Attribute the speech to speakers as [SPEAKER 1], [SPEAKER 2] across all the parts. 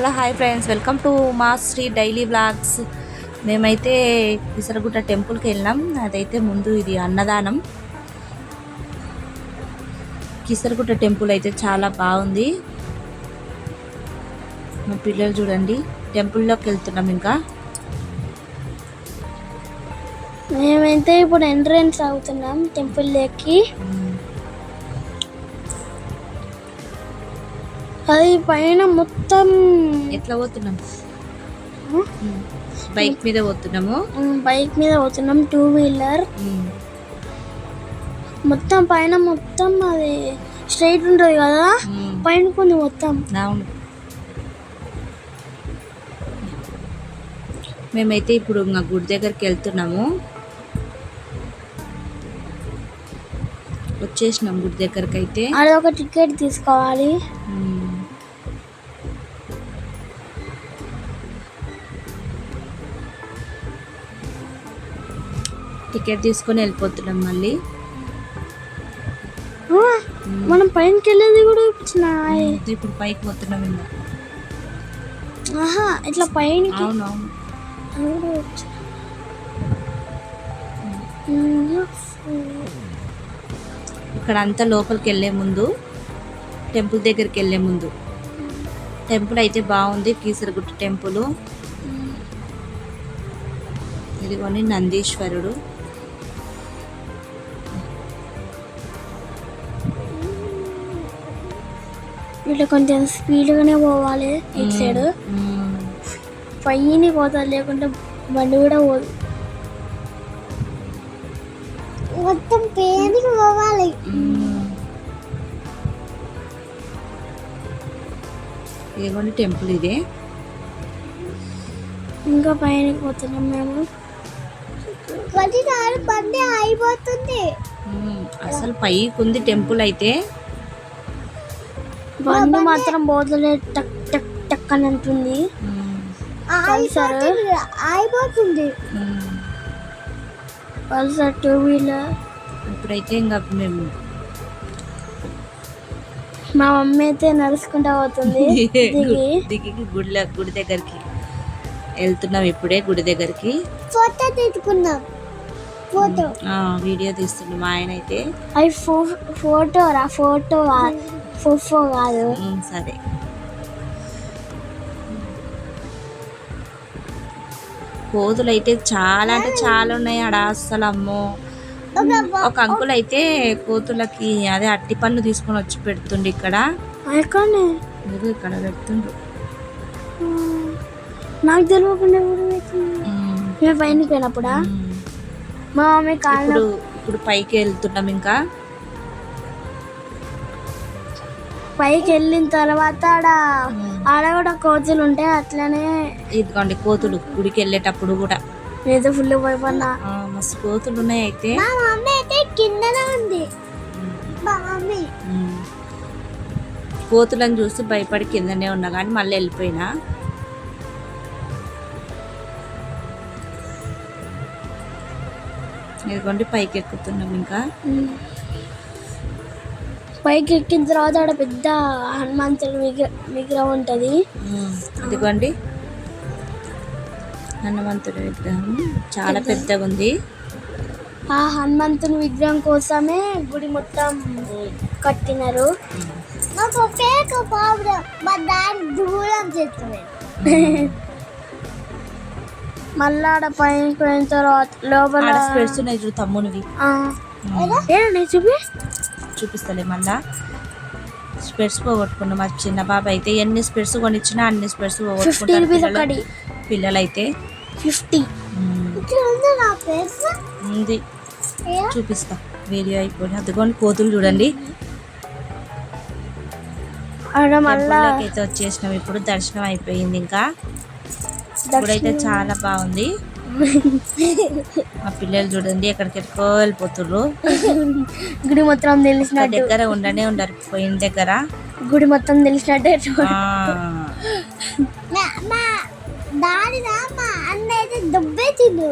[SPEAKER 1] Hello hi friends welcome to మా Sri daily blogs మేమైతే విసరగుట్ట టెంపుల్కి వెళ్ళాం అదైతే ముందు ఇది అన్నదానం. కిసరగుట్ట టెంపుల్ అయితే చాలా బాగుంది. మా పిల్లలు చూడండి టెంపుల్లోకి వెళ్తున్నాం ఇంకా.
[SPEAKER 2] మేమైతే ఇప్పుడు ఎంట్రన్స్ అవుతున్నాం టెంపుల్ అది పైన మొత్తం
[SPEAKER 1] ఎట్లా పోతున్నాం? బైక్ మీద పోతున్నాము.
[SPEAKER 2] బైక్ మీద పోతున్నాం టూ వీలర్ మొత్తం పైన మొత్తం అది స్ట్రైట్ ఉంటుంది కదా? పైన కొంది మొత్తం.
[SPEAKER 1] అవును మేమైతే ఇప్పుడు ఇంకా గుడి దగ్గరికి వెళ్తున్నాము. వచ్చేసినాం గుడి దగ్గరికి అయితే
[SPEAKER 2] అది ఒక టికెట్ తీసుకోవాలి.
[SPEAKER 1] టికెట్ తీసుకొని వెళ్ళిపోతున్నాం మళ్ళీ.
[SPEAKER 2] మనం పైనకి వెళ్ళేది కూడా
[SPEAKER 1] ఇప్పుడు పైకి పోతున్నాం ఇంకా.
[SPEAKER 2] ఆహా ఇట్లా
[SPEAKER 1] అవునవును.
[SPEAKER 2] ఉమ్,
[SPEAKER 1] ఇక్కడ అంతా లోపలికి వెళ్ళే ముందు టెంపుల్ దగ్గరికి వెళ్ళే ముందు. టెంపుల్ అయితే బాగుంది కీసరగుట్ట టెంపుల్. ఇదిగోని నందీశ్వరుడు.
[SPEAKER 2] ఇట్లా కొంచెం స్పీడ్గానే పోవాలి ఇటు సైడ్. పైన పోతుంది లేకుంటే బండి కూడా పోదు. మొత్తం పేరుకి పోవాలి.
[SPEAKER 1] మ్మ్. ఇదిగోని టెంపుల్ ఇదే?
[SPEAKER 2] ఇంకా పైనకి పోతున్నాం మేము. బండి అయిపోతుంది.
[SPEAKER 1] అసలు పైకి ఉంది టెంపుల్ అయితే
[SPEAKER 2] బండి మాత్రం పోతలే టక్ టక్ టక్ అని అంటుంది. పల్సర్. అయిపోతుంది. పల్సర్ టూ వీలర్
[SPEAKER 1] ఇప్పుడైతే ఇంకా మేము
[SPEAKER 2] మా మమ్మీ అయితే నడుచుకుంటా పోతుంది దిగి.
[SPEAKER 1] గుడిల గుడి దగ్గరికి వెళ్తున్నాం ఇప్పుడే గుడి దగ్గరికి.
[SPEAKER 2] ఫోటో తీసుకున్నాం ఫోటో.
[SPEAKER 1] ఆ, వీడియో తీస్తున్నాం మా ఆయన అయితే.
[SPEAKER 2] అవి ఫో ఫోటో రా ఫోటో ఫోఫో కాదు
[SPEAKER 1] సరే కోతులు అయితే చాలా అంటే చాలా ఉన్నాయి ఆడ అస్సలు అమ్మో. ఒక అంకుల్ అయితే కోతులకి అదే అట్టి పళ్ళు తీసుకొని వచ్చి పెడుతుండు ఇక్కడ. ఇక్కడ పెడుతుండ్రు
[SPEAKER 2] నాకు తెలియకుండా పైనకి పోయినప్పుడా. మా మమ్మీ
[SPEAKER 1] ఇప్పుడు ఇప్పుడు పైకి వెళ్తున్నాం ఇంకా.
[SPEAKER 2] పైకి వెళ్ళిన తర్వాత ఆడ ఆడ కూడా కోతులు ఉంటాయి అట్లనే
[SPEAKER 1] ఇదిగోండి కోతులు గుడికి వెళ్ళేటప్పుడు కూడా.
[SPEAKER 2] ఏదో ఫుల్ పోయిపోయినా
[SPEAKER 1] ఆ, మస్తు కోతులు ఉన్నాయి అయితే.
[SPEAKER 2] మా మమ్మీ అయితే కిందనే ఉంది. మా మమ్మీ.
[SPEAKER 1] ఉమ్. కోతులను చూసి భయపడి కిందనే ఉన్నా కానీ మళ్ళీ వెళ్ళిపోయినా. ఇదిగోండి పైకి ఎక్కుతున్నాం ఇంకా
[SPEAKER 2] పైకి ఎక్కిన తర్వాత ఆడ పెద్ద హనుమంతుడి విగ్ర విగ్రహం ఉంటుంది.
[SPEAKER 1] ఇదిగోండి. హనుమంతుడి విగ్రహం. చాలా పెద్దగా ఉంది
[SPEAKER 2] ఆ హనుమంతుని విగ్రహం కోసమే గుడి మొత్తం కట్టినారు. నాకు ఫేక్ ప్రాబ్లం మా దాని దూరం చేస్తుంది మళ్ళా ఆడ పైన పోయిన తర్వాత లోపల
[SPEAKER 1] స్పెట్స్ ఉన్నాయి చూడు తమ్మునివి.
[SPEAKER 2] చూపి.
[SPEAKER 1] చూపిస్తలే మళ్ళా. స్పెట్స్ పోగొట్టుకున్నాం. మా చిన్న బాబు అయితే ఎన్ని స్పెట్స్ కొనిచ్చినా అన్ని స్పెట్స్ పోగొట్టుకుంటారు పిల్లలు. పిల్లలైతే.
[SPEAKER 2] ఫిఫ్టీ
[SPEAKER 1] ఉమ్, ఉంది. చూపిస్తా. వీడియో అయిపోయి అదిగోండి కోతులు చూడండి. అయితే వచ్చేసినాం. ఇప్పుడు దర్శనం అయిపోయింది ఇంకా. ఇప్పుడైతే చాలా బాగుంది. మా పిల్లలు చూడండి ఎక్కడికెక్కడికో వెళ్ళిపోతుర్రు.
[SPEAKER 2] గుడి మొత్తం
[SPEAKER 1] ఒక
[SPEAKER 2] తెలిసినట్టు
[SPEAKER 1] దగ్గర ఉండనే ఉండరు పోయిన దగ్గర.
[SPEAKER 2] గుడి మొత్తం తెలిసినట్టు దుబ్బేసిండు.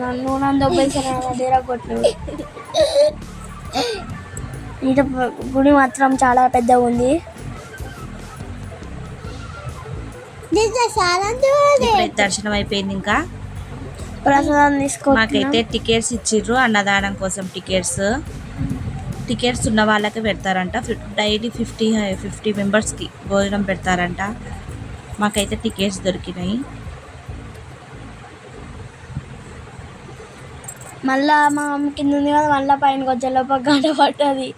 [SPEAKER 2] నన్ను దొబ్బేసాను ఈట గుడి మాత్రం చాలా పెద్దగా ఉంది.
[SPEAKER 1] దర్శనం అయిపోయింది ఇంకా.
[SPEAKER 2] ప్రసాదం తీసుకుంటున్నాం
[SPEAKER 1] మాకైతే టికెట్స్ ఇచ్చిర్రు అన్నదానం కోసం టికెట్స్. టికెట్స్ ఉన్న వాళ్ళకి పెడతారంట. డైలీ ఫిఫ్టీ ఫిఫ్టీ మెంబర్స్కి భోజనం పెడతారంట. మాకైతే టికెట్స్ దొరికినాయి.
[SPEAKER 2] మళ్ళా మా మమ్మీ కింద ఉంది కదా మళ్ళా పైన వచ్చే లోపల గంట పట్టది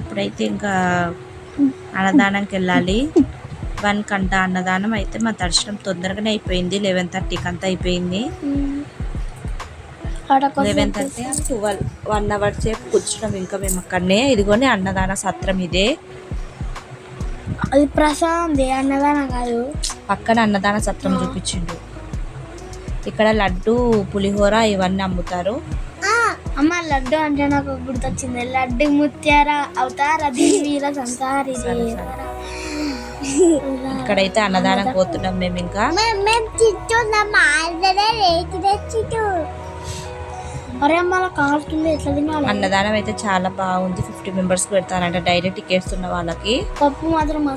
[SPEAKER 1] ఇప్పుడైతే ఇంకా అన్నదానంకి వెళ్ళాలి. వన్ కంట అన్నదానం అయితే మా దర్శనం తొందరగానే అయిపోయింది. లెవెన్ థర్టీకి అంతా అయిపోయింది. Eleven thirty twelve one hour సేపు కూర్చున్నాం ఇంకా మేము అక్కడనే. ఇదిగోని అన్నదాన సత్రం ఇదే.
[SPEAKER 2] అది ప్రసాదం అన్నదానం కాదు.
[SPEAKER 1] పక్కన అన్నదాన సత్రం చూపించిండు. ఇక్కడ లడ్డు పులిహోర ఇవన్నీ అమ్ముతారు.
[SPEAKER 2] అమ్మ లడ్డు అంటే నాకు గుర్తొచ్చింది. లడ్డు ముత్యార అవతార వీర సంసారి
[SPEAKER 1] ఇక్కడైతే అన్నదానం పోతున్నాం మేము ఇంకా. అన్నదానం అయితే చాలా బాగుంది. ఫిఫ్టీ మెంబర్స్ పెడతారంట డైరెక్ట్ టికెట్స్ ఉన్న వాళ్ళకి.
[SPEAKER 2] పప్పు మాత్రం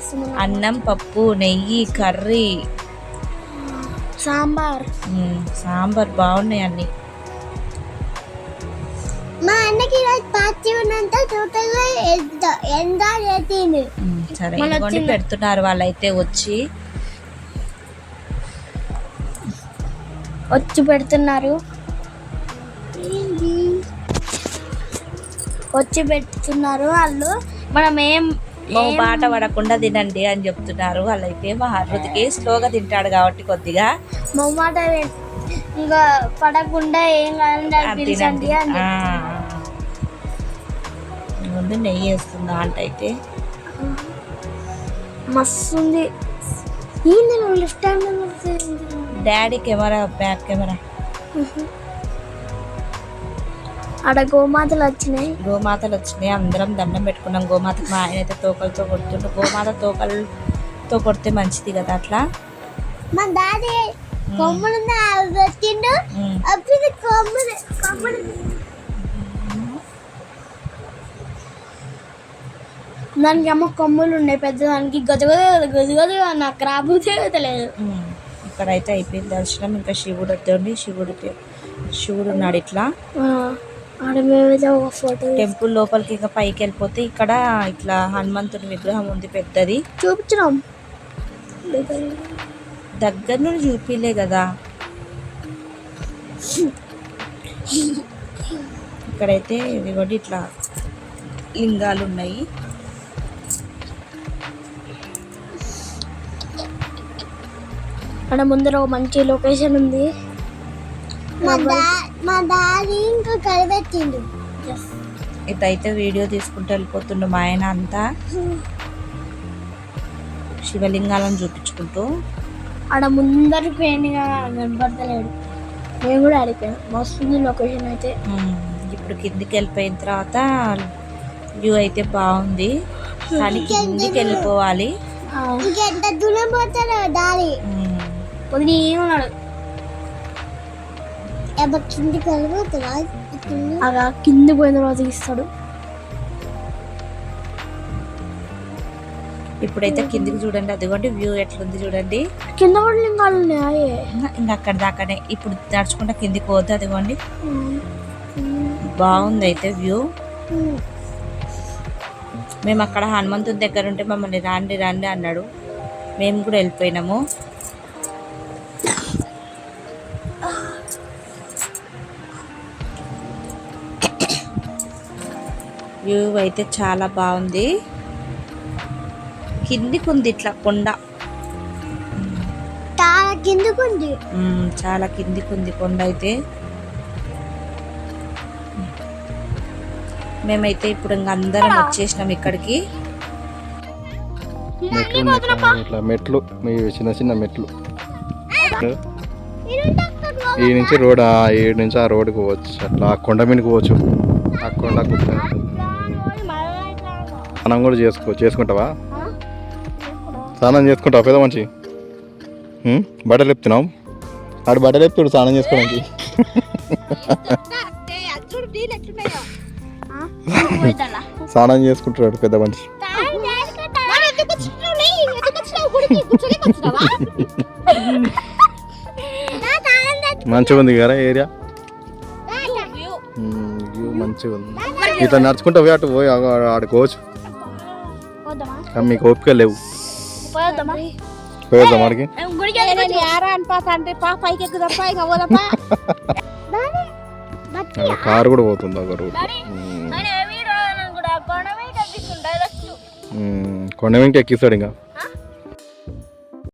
[SPEAKER 1] అన్నం పప్పు నెయ్యి కర్రీ
[SPEAKER 2] సాంబార్.
[SPEAKER 1] సాంబార్ బాగున్నాయి అన్ని.
[SPEAKER 2] మా అన్నకి ఈరోజు పార్టీ ఉన్నంత టోటల్గా చేసింది
[SPEAKER 1] మ్మ్, సరే ఇదిగోండి. పెడుతున్నారు వాళ్ళైతే వచ్చి.
[SPEAKER 2] వచ్చి పెడుతున్నారు. వచ్చి పెడుతున్నారు వాళ్ళు. మనం ఏం
[SPEAKER 1] బాట పడకుండా తినండి అని చెప్తున్నారు. వాళ్ళైతే మా హృతికి స్లోగా తింటాడు కాబట్టి కొద్దిగా
[SPEAKER 2] మొమ్మాట ఇంకా పడకుండా ఏం కాదండి.
[SPEAKER 1] ముందు నెయ్యి వేస్తుందా అంట అయితే.
[SPEAKER 2] మస్తు ఉంది lift
[SPEAKER 1] daddy camera back camera.
[SPEAKER 2] ఆడ గోమాతలు వచ్చినాయి.
[SPEAKER 1] గోమాతలు వచ్చినాయి. అందరం దండం పెట్టుకున్నాం. గోమాతకి మా ఆయన అయితే తోకలతో కొడుతుండు. గోమాత తోకలతో కొడితే మంచిది కదా అట్లా?
[SPEAKER 2] మా డాడీ కొమ్ములు పెట్టిండు
[SPEAKER 1] ఉమ్.
[SPEAKER 2] అప్పుడు కొమ్ములు కొమ్ములు. దానికి అమ్మ కొమ్ములు ఉన్నాయి. పెద్ద దానికి గజ గజ గజ గజ నాకు రాబోతే తెలియదు.
[SPEAKER 1] ఇక్కడైతే అయిపోయింది దర్శనం. ఇంకా శివుడు వద్దండి. శివుడు శివుడు ఉన్నాడు ఇట్లా. టెంపుల్ లోపలికి ఇంకా పైకి వెళ్ళిపోతే ఇక్కడ ఇట్లా హనుమంతుడి విగ్రహం ఉంది పెద్దది.
[SPEAKER 2] చూపించినాం
[SPEAKER 1] దగ్గర నుండి చూపిలే కదా. ఇక్కడైతే ఇదిగోండి ఇట్లా లింగాలు ఉన్నాయి.
[SPEAKER 2] ఆడ ముందర ఒక మంచి లొకేషన్ ఉంది. మా డాడీ ఇంకా కలిపెట్టిండు
[SPEAKER 1] ఇటైతే వీడియో తీసుకుంటూ వెళ్ళిపోతుండు మా ఆయన అంతా. శివలింగాలను చూపించుకుంటూ.
[SPEAKER 2] ఆడ ముందర పోయినగా కనపడతలేడు. నేను కూడా అడిగాను మస్తుంది లొకేషన్ అయితే.
[SPEAKER 1] ఇప్పుడు కిందికి వెళ్ళిపోయిన తర్వాత వ్యూ అయితే బాగుంది. కానీ కిందికి వెళ్ళిపోవాలి.
[SPEAKER 2] ఇంకెంత దూరం పోతాడు డాడీ.
[SPEAKER 1] ఉమ్,
[SPEAKER 2] వదిలి ఏమన్నాడు కిందికి అలా కింది పోయిన తర్వాత ఇస్తాడు.
[SPEAKER 1] ఇప్పుడైతే కిందికి చూడండి అదిగోండి వ్యూ ఎట్లుంది చూడండి.
[SPEAKER 2] కింద కూడా లింగాలు ఉన్నాయి.
[SPEAKER 1] ఇంకా అక్కడ దాకానే ఇప్పుడు నడుచుకుంటా కిందికి పోతే అదిగోండి. బాగుంది అయితే వ్యూ. మేము అక్కడ హనుమంతుని దగ్గర ఉంటే మమ్మల్ని రాండి రాండి అన్నాడు. మేము కూడా వెళ్ళిపోయినాము. వ్యూ అయితే చాలా బాగుంది. కిందికి ఉంది ఇట్లా కొండ.
[SPEAKER 2] చాలా కిందకు ఉంది
[SPEAKER 1] చాలా కిందికి ఉంది కొండ అయితే. మేమైతే ఇప్పుడు ఇంక అందరం వచ్చేసినాం ఇక్కడికి.
[SPEAKER 3] ఇట్లా, ఇట్లా మెట్లు మీ చిన్న చిన్న మెట్లు. ఈ నుంచి రోడ్ ఆ ఈ నుంచి ఆ రోడ్డుకి పోవచ్చు. అట్లా ఆ కొండ మీదకి పోవచ్చు. ఆ కొండ గుట్ట. స్నానం కూడా చేసుకో చేసుకుంటావా? స్నానం చేసుకుంటావా పెద్ద మంచి బట్టలు చెప్తున్నావు ఆడు బట్టలు ఎప్పుడు స్నానం చేసుకోవడానికి. స్నానం చేసుకుంటాడు పెద్ద మనిషి. మంచిగా ఉంది కదా ఏరియా? మంచిగా ఉంది. ఇట్లా నడుచుకుంటా పోయి అటు పోయి ఆడ- ఆడుకోవచ్చు. మీకు ఓపిక లేవు. పోయేద్దాం అక్కడ కారు కూడా పోతుంది ఒక రూట్ కొండ. వెంక ఎక్కిస్తాడు ఇంకా.